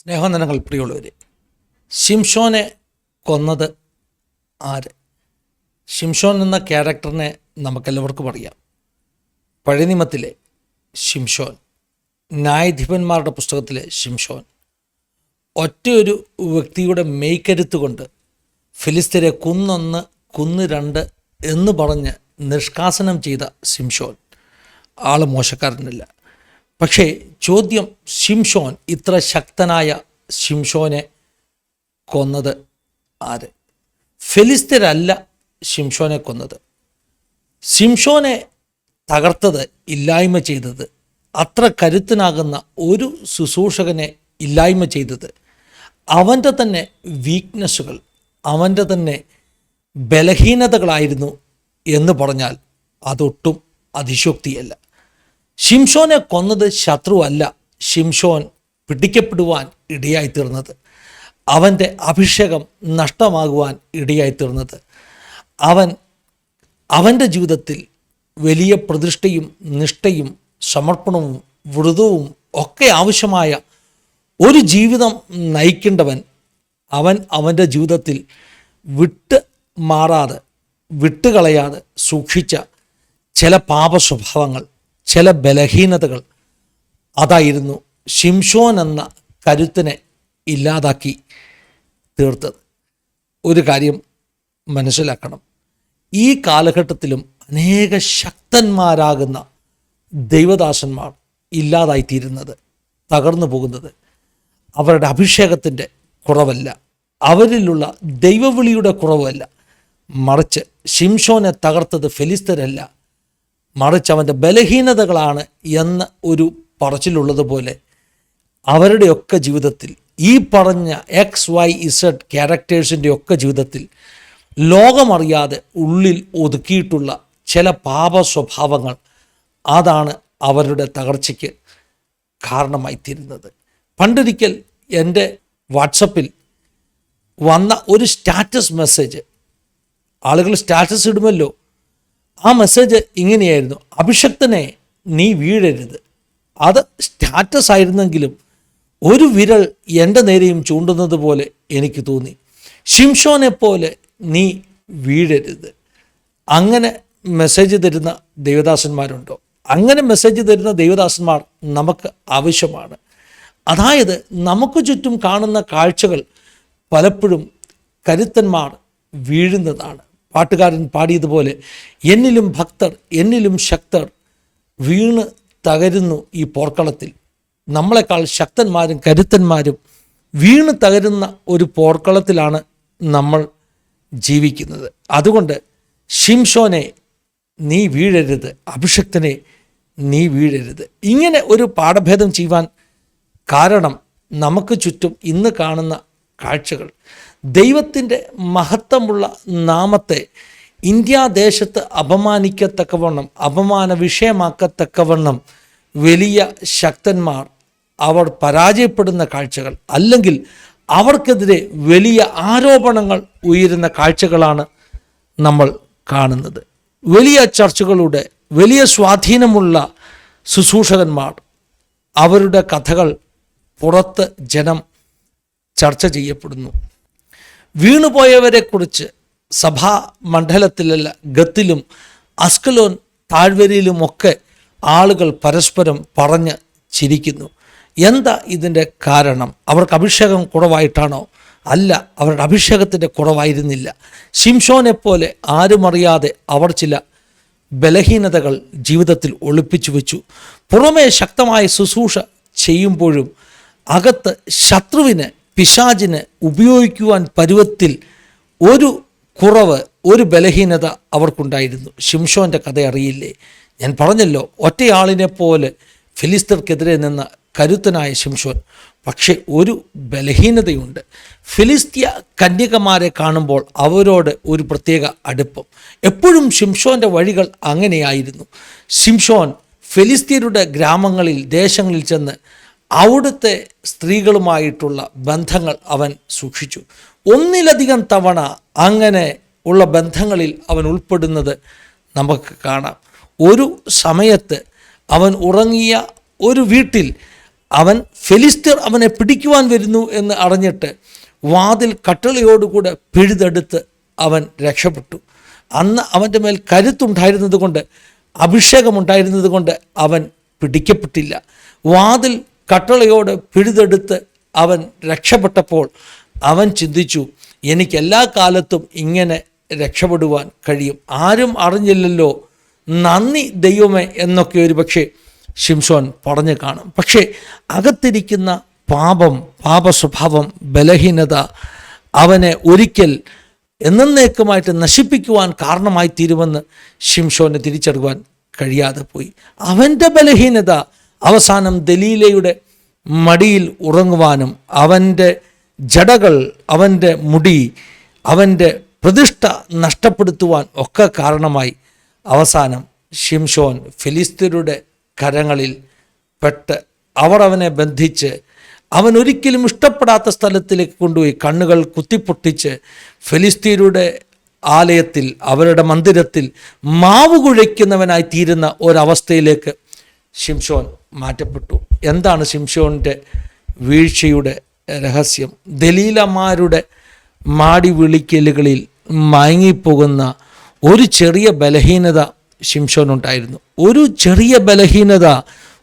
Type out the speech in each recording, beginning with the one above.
സ്നേഹനന്ദനങ്ങൾ പ്രിയമുള്ളവരെ ഷിംഷോനെ കൊന്നത് ആര്? ഷിംഷോൻ എന്ന ക്യാരക്ടറിനെ നമുക്കെല്ലാവർക്കും അറിയാം. പഴയ നിയമത്തിലെ ഷിംഷോൻ ന്യായാധിപന്മാരുടെ പുസ്തകത്തിലെ ഷിംഷോൻ ഒറ്റയൊരു വ്യക്തിയുടെ മെയ്ക്കരുത്ത് കൊണ്ട് ഫിലിസ്തീനെ കുന്നൊന്ന് കുന്ന് രണ്ട് എന്ന് പറഞ്ഞ് നിഷ്കാസനം ചെയ്ത ശിംഷോൻ ആൾ മോശക്കാരനല്ല. പക്ഷേ ചോദ്യം ഷിംഷോൻ ഇത്ര ശക്തനായ ശിംഷോനെ കൊന്നത് ആര്? ഫെലിസ്തരല്ല ഷിംഷോനെ കൊന്നത്. ഷിംഷോനെ തകർത്തത് ഇല്ലായ്മ ചെയ്തത് അത്ര കരുത്തനാകുന്ന ഒരു ശുശ്രൂഷകനെ ഇല്ലായ്മ ചെയ്തത്. അവന്റെ തന്നെ വീക്ക്നെസ്സുകൾ അവന്റെ തന്നെ ബലഹീനതകളായിരുന്നു എന്ന് പറഞ്ഞാൽ അതൊട്ടും അതിശോക്തിയല്ല ഷിംഷോനെ കൊന്നത് ശത്രുവല്ല. ഷിംഷോൻ പിടിക്കപ്പെടുവാൻ ഇടയായിത്തീർന്നത്. അവന്റെ അഭിഷേകം നഷ്ടമാകുവാൻ ഇടയായിത്തീർന്നത്. അവൻ അവന്റെ ജീവിതത്തിൽ വലിയ പ്രതിഷ്ഠയും നിഷ്ഠയും സമർപ്പണവും വ്രതവും ഒക്കെ ആവശ്യമായ ഒരു ജീവിതം നയിക്കേണ്ടവൻ അവൻ അവന്റെ ജീവിതത്തിൽ വിട്ട് മാറാതെ വിട്ടുകളയാതെ സൂക്ഷിച്ച ചില പാപ സ്വഭാവങ്ങൾ ചില ബലഹീനതകൾ. അതായിരുന്നു ഷിംഷോൻ എന്ന കരുത്തിനെ ഇല്ലാതാക്കി തീർത്തത്. ഒരു കാര്യം മനസ്സിലാക്കണം. ഈ കാലഘട്ടത്തിലും അനേക ശക്തന്മാരാകുന്ന ദൈവദാസന്മാർ ഇല്ലാതായിത്തീരുന്നത് തകർന്നു പോകുന്നത് അവരുടെ അഭിഷേകത്തിന്റെ കുറവല്ല. അവരിലുള്ള ദൈവവിളിയുടെ കുറവല്ല. മറിച്ച് ഷിംഷോനെ തകർത്തത് ഫെലിസ്തരല്ല. മറിച്ച് അവന്റെ ബലഹീനതകളാണ് എന്ന ഒരു പറച്ചിലുള്ളതുപോലെ അവരുടെയൊക്കെ ജീവിതത്തിൽ ഈ പറഞ്ഞ എക്സ് വൈ ഇസഡ് ക്യാരക്ടേഴ്സിന്റെ ഒക്കെ ജീവിതത്തിൽ ലോകമറിയാതെ ഉള്ളിൽ ഒതുക്കിയിട്ടുള്ള ചില പാപ സ്വഭാവങ്ങൾ അതാണ് അവരുടെ തകർച്ചയ്ക്ക് കാരണമായി തീരുന്നത് പണ്ടൊരിക്കൽ എന്റെ വാട്സപ്പിൽ വന്ന ഒരു സ്റ്റാറ്റസ് മെസ്സേജ് ആളുകൾ സ്റ്റാറ്റസ് ഇടുമല്ലോ ആ മെസ്സേജ് ഇങ്ങനെയായിരുന്നു. അഭിഷക്തനെ നീ വീഴരുത്. അത് സ്റ്റാറ്റസ് ആയിരുന്നെങ്കിലും ഒരു വിരൽ എന്റെ നേരെയും ചൂണ്ടുന്നത് പോലെ എനിക്ക് തോന്നി. ഷിംഷോനെ പോലെ നീ വീഴരുത്. അങ്ങനെ മെസ്സേജ് തരുന്ന ദേവദാസന്മാരുണ്ടോ? അങ്ങനെ മെസ്സേജ് തരുന്ന ദേവദാസന്മാർ നമുക്ക് ആവശ്യമാണ്. അതായത് നമുക്ക് ചുറ്റും കാണുന്ന കാഴ്ചകൾ പലപ്പോഴും കരുത്തന്മാർ വീഴുന്നതാണ്. പാട്ടുകാരൻ പാടിയതുപോലെ എന്നിലും ഭക്തർ എന്നിലും ശക്തർ വീണ് തകരുന്നു ഈ പോർക്കളത്തിൽ. നമ്മളെക്കാൾ ശക്തന്മാരും കരുത്തന്മാരും വീണ് തകരുന്ന ഒരു പോർക്കളത്തിലാണ് നമ്മൾ ജീവിക്കുന്നത്. അതുകൊണ്ട് ഷിംഷോനെ നീ വീഴരുത് അഭിഷക്തനെ നീ വീഴരുത്. ഇങ്ങനെ ഒരു പാഠഭേദം ചെയ്യുവാൻ കാരണം നമുക്ക് ചുറ്റും ഇന്ന് കാണുന്ന കാഴ്ചകൾ. ദൈവത്തിന്റെ മഹത്വമുള്ള നാമത്തെ ഇന്ത്യ ഇന്ത്യാദേശത്ത് അപമാനിക്കത്തക്കവണ്ണം അപമാന വിഷയമാക്കത്തക്കവണ്ണം വലിയ ശക്തന്മാർ അവർ പരാജയപ്പെടുന്ന കാഴ്ചകൾ അല്ലെങ്കിൽ അവർക്കെതിരെ വലിയ ആരോപണങ്ങൾ ഉയരുന്ന കാഴ്ചകളാണ് നമ്മൾ കാണുന്നത്. വലിയ ചർച്ചകളുടെ വലിയ സ്വാധീനമുള്ള ശുശ്രൂഷകന്മാർ അവരുടെ കഥകൾ പുറത്ത് ജനം ചർച്ച ചെയ്യപ്പെടുന്നു. വീണുപോയവരെക്കുറിച്ച് സഭാ മണ്ഡലത്തിലല്ല ഗത്തിലും അസ്കലോൻ താഴ്വരയിലുമൊക്കെ ആളുകൾ പരസ്പരം പറഞ്ഞ് ചിരിക്കുന്നു. എന്താ ഇതിന്റെ കാരണം? അവർക്ക് അഭിഷേകം കുറവായിട്ടാണോ? അല്ല അവരുടെ അഭിഷേകത്തിന്റെ കുറവായിരുന്നില്ല. ശിംഷോനെ പോലെ ആരുമറിയാതെ അവർ ചില ബലഹീനതകൾ ജീവിതത്തിൽ ഒളിപ്പിച്ചു വെച്ചു. പുറമേ ശക്തമായ ശുശ്രൂഷ ചെയ്യുമ്പോഴും അകത്ത് ശത്രുവിന് പിശാചിന് ഉപയോഗിക്കുവാൻ പരുവത്തിൽ ഒരു കുറവ് ഒരു ബലഹീനത അവർക്കുണ്ടായിരുന്നു. ഷിംഷോന്റെ കഥ അറിയില്ലേ? ഞാൻ പറഞ്ഞല്ലോ ഒറ്റയാളിനെ പോലെ ഫിലിസ്തർക്കെതിരെ നിന്ന കരുത്തനായ ശിംഷോൻ പക്ഷേ ഒരു ബലഹീനതയുണ്ട്. ഫിലിസ്തീയ കന്യകമാരെ കാണുമ്പോൾ അവരോട് ഒരു പ്രത്യേക അടുപ്പം. എപ്പോഴും ശിംഷോന്റെ വഴികൾ അങ്ങനെയായിരുന്നു. ശിംഷോൻ ഫിലിസ്തീനരുടെ ഗ്രാമങ്ങളിൽ ദേശങ്ങളിൽ ചെന്ന് അവിടുത്തെ സ്ത്രീകളുമായിട്ടുള്ള ബന്ധങ്ങൾ അവൻ സൂക്ഷിച്ചു. ഒന്നിലധികം തവണ അങ്ങനെ ഉള്ള ബന്ധങ്ങളിൽ അവൻ ഉൾപ്പെടുന്നത് നമുക്ക് കാണാം. ഒരു സമയത്ത് അവൻ ഉറങ്ങിയ ഒരു വീട്ടിൽ അവൻ ഫെലിസ്റ്റർ അവനെ പിടിക്കുവാൻ വരുന്നു എന്ന് അറിഞ്ഞിട്ട് വാതിൽ കട്ടളയോടുകൂടെ പിഴുതെടുത്ത് അവൻ രക്ഷപ്പെട്ടു. അന്ന് അവന്റെ മേൽ കരുത്തുണ്ടായിരുന്നത് കൊണ്ട് അഭിഷേകമുണ്ടായിരുന്നത് കൊണ്ട് അവൻ പിടിക്കപ്പെട്ടില്ല. വാതിൽ കട്ടളയോട് പിഴുതെടുത്ത് അവൻ രക്ഷപ്പെട്ടപ്പോൾ അവൻ ചിന്തിച്ചു എനിക്ക് എല്ലാ കാലത്തും ഇങ്ങനെ രക്ഷപ്പെടുവാൻ കഴിയും. ആരും അറിഞ്ഞില്ലല്ലോ. നന്ദി ദൈവമേ എന്നൊക്കെ ഒരു പക്ഷേ ഷിംഷോൻ പറഞ്ഞു കാണും. പക്ഷേ അകത്തിരിക്കുന്ന പാപം പാപസ്വഭാവം ബലഹീനത അവനെ ഒരിക്കൽ എന്നേക്കുമായിട്ട് നശിപ്പിക്കുവാൻ കാരണമായി തീരുമെന്ന് ഷിംഷോന് തിരിച്ചറിയുവാൻ കഴിയാതെ പോയി. അവന്റെ ബലഹീനത അവസാനം ദലീലയുടെ മടിയിൽ ഉറങ്ങുവാനും അവന്റെ ജടകൾ അവന്റെ മുടി അവന്റെ പ്രതിഷ്ഠ നഷ്ടപ്പെടുത്തുവാൻ ഒക്കെ കാരണമായി അവസാനം ഷിംഷോൻ ഫിലിസ്തീനയുടെ കരങ്ങളിൽ പെട്ട് അവർ അവനെ ബന്ധിച്ച് അവൻ ഒരിക്കലും ഇഷ്ടപ്പെടാത്ത സ്ഥലത്തിലേക്ക് കൊണ്ടുപോയി കണ്ണുകൾ കുത്തിപ്പൊട്ടിച്ച് ഫിലിസ്തീനയുടെ ആലയത്തിൽ അവരുടെ മന്ദിരത്തിൽ മാവ് കുഴയ്ക്കുന്നവനായി തീരുന്ന ഒരവസ്ഥയിലേക്ക് ഷിംഷോൻ മാറ്റപ്പെട്ടു. എന്താണ് ശിംഷോന്റെ വീഴ്ചയുടെ രഹസ്യം? ദലീലമാരുടെ മാടി വിളിക്കലുകളിൽ മയങ്ങിപ്പോകുന്ന ഒരു ചെറിയ ബലഹീനത ശിംഷോനുണ്ടായിരുന്നു ഒരു ചെറിയ ബലഹീനത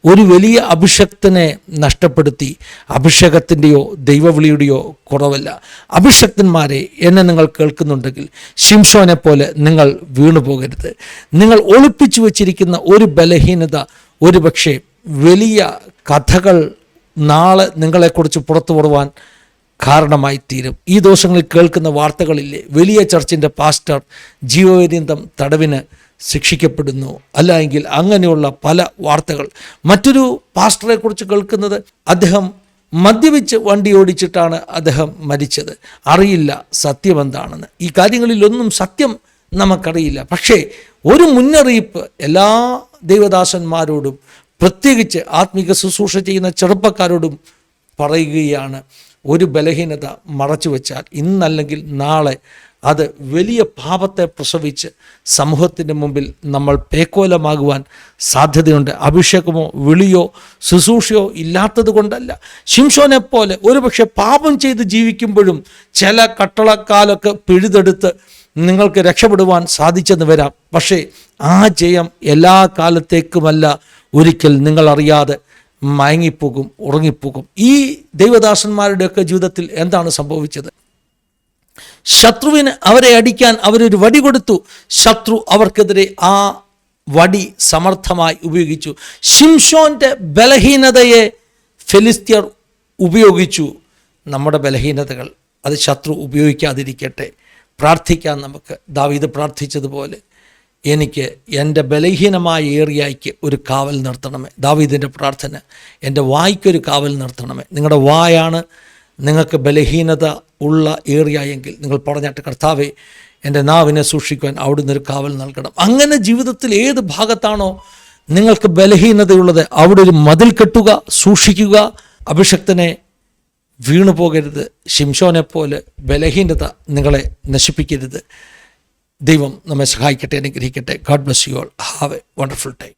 ഒരു വലിയ അഭിഷക്തനെ നഷ്ടപ്പെടുത്തി. അഭിഷേകത്തിന്റെയോ ദൈവവിളിയുടെയോ കുറവല്ല. അഭിഷക്തന്മാരെ എന്നെ നിങ്ങൾ കേൾക്കുന്നുണ്ടെങ്കിൽ ശിംഷോനെ പോലെ നിങ്ങൾ വീണുപോകരുത്. നിങ്ങൾ ഒളിപ്പിച്ചു വച്ചിരിക്കുന്ന ഒരു ബലഹീനത ഒരു പക്ഷേ വലിയ കഥകൾ നാളെ നിങ്ങളെക്കുറിച്ച് പുറത്തു വരുവാൻ കാരണമായി തീരും. ഈ ദിവസങ്ങളിൽ കേൾക്കുന്ന വാർത്തകളില്ലേ വലിയ ചർച്ചിന്റെ പാസ്റ്റർ ജീവപര്യന്തം തടവിന് ശിക്ഷിക്കപ്പെടുന്നു. അല്ല എങ്കിൽ അങ്ങനെയുള്ള പല വാർത്തകൾ. മറ്റൊരു പാസ്റ്ററെക്കുറിച്ച് കേൾക്കുന്നത് അദ്ദേഹം മദ്യപിച്ച് വണ്ടി ഓടിച്ചിട്ടാണ് അദ്ദേഹം മരിച്ചത്. അറിയില്ല സത്യമെന്താണെന്ന്. ഈ കാര്യങ്ങളിലൊന്നും സത്യം നമുക്കറിയില്ല. പക്ഷേ ഒരു മുന്നറിയിപ്പ് എല്ലാ ദൈവദാസന്മാരോടും പ്രത്യേകിച്ച് ആത്മീക ശുശ്രൂഷ ചെയ്യുന്ന ചെറുപ്പക്കാരോടും പറയുകയാണ്. ഒരു ബലഹീനത മറച്ചു വെച്ചാൽ ഇന്നല്ലെങ്കിൽ നാളെ അത് വലിയ പാപത്തെ പ്രസവിച്ച് സമൂഹത്തിന്റെ മുമ്പിൽ നമ്മൾ പേക്കോലമാകുവാൻ സാധ്യതയുണ്ട്. അഭിഷേകമോ വിളിയോ ശുശ്രൂഷയോ ഇല്ലാത്തത് കൊണ്ടല്ല. ശിംഷോനെ പോലെ ഒരുപക്ഷെ പാപം ചെയ്ത് ജീവിക്കുമ്പോഴും ചില കട്ടളക്കാലൊക്കെ പിഴുതെടുത്ത് നിങ്ങൾക്ക് രക്ഷപ്പെടുവാൻ സാധിച്ചെന്ന് വരാം. പക്ഷേ ആ ജയം എല്ലാ കാലത്തേക്കുമല്ല. ഒരിക്കൽ നിങ്ങളറിയാതെ മയങ്ങിപ്പോകും ഉറങ്ങിപ്പോകും. ഈ ദൈവദാസന്മാരുടെയൊക്കെ ജീവിതത്തിൽ എന്താണ് സംഭവിച്ചത്? ശത്രുവിന് അവരെ അടിക്കാൻ അവരൊരു വടി കൊടുത്തു. ശത്രു അവർക്കെതിരെ ആ വടി സമർത്ഥമായി ഉപയോഗിച്ചു. ഷിംഷോന്റെ ബലഹീനതയെ ഫെലിസ്ത്യർ ഉപയോഗിച്ചു. നമ്മുടെ ബലഹീനതകൾ അത് ശത്രു ഉപയോഗിക്കാതിരിക്കട്ടെ. പ്രാർത്ഥിക്കാം നമുക്ക്. ദാവീദ് പ്രാർത്ഥിച്ചതുപോലെ എനിക്ക് എന്റെ ബലഹീനമായ ഏറിയായിക്ക് ഒരു കാവൽ നിർത്തണമേ. ദാവീദിന്റെ പ്രാർത്ഥന എന്റെ വായ്ക്കൊരു കാവൽ നിർത്തണമേ. നിങ്ങളുടെ വായാണ് നിങ്ങൾക്ക് ബലഹീനത ഉള്ള ഏറിയായെങ്കിൽ നിങ്ങൾ പറഞ്ഞാട്ട് കർത്താവെ എന്റെ നാവിനെ സൂക്ഷിക്കുവാൻ അവിടുന്ന് ഒരു കാവൽ നൽകണം. അങ്ങനെ ജീവിതത്തിൽ ഏത് ഭാഗത്താണോ നിങ്ങൾക്ക് ബലഹീനതയുള്ളത് അവിടെ ഒരു മതിൽ കെട്ടുക സൂക്ഷിക്കുക അഭിഷക്തനെ വീണു പോകരുത് ശിംഷോനെ പോലെ ബലഹീനത നിങ്ങളെ നശിപ്പിക്കരുത്. ദൈവം നമ്മെ സഹായിക്കട്ടെ അനുഗ്രഹിക്കട്ടെ. God bless you all have a wonderful time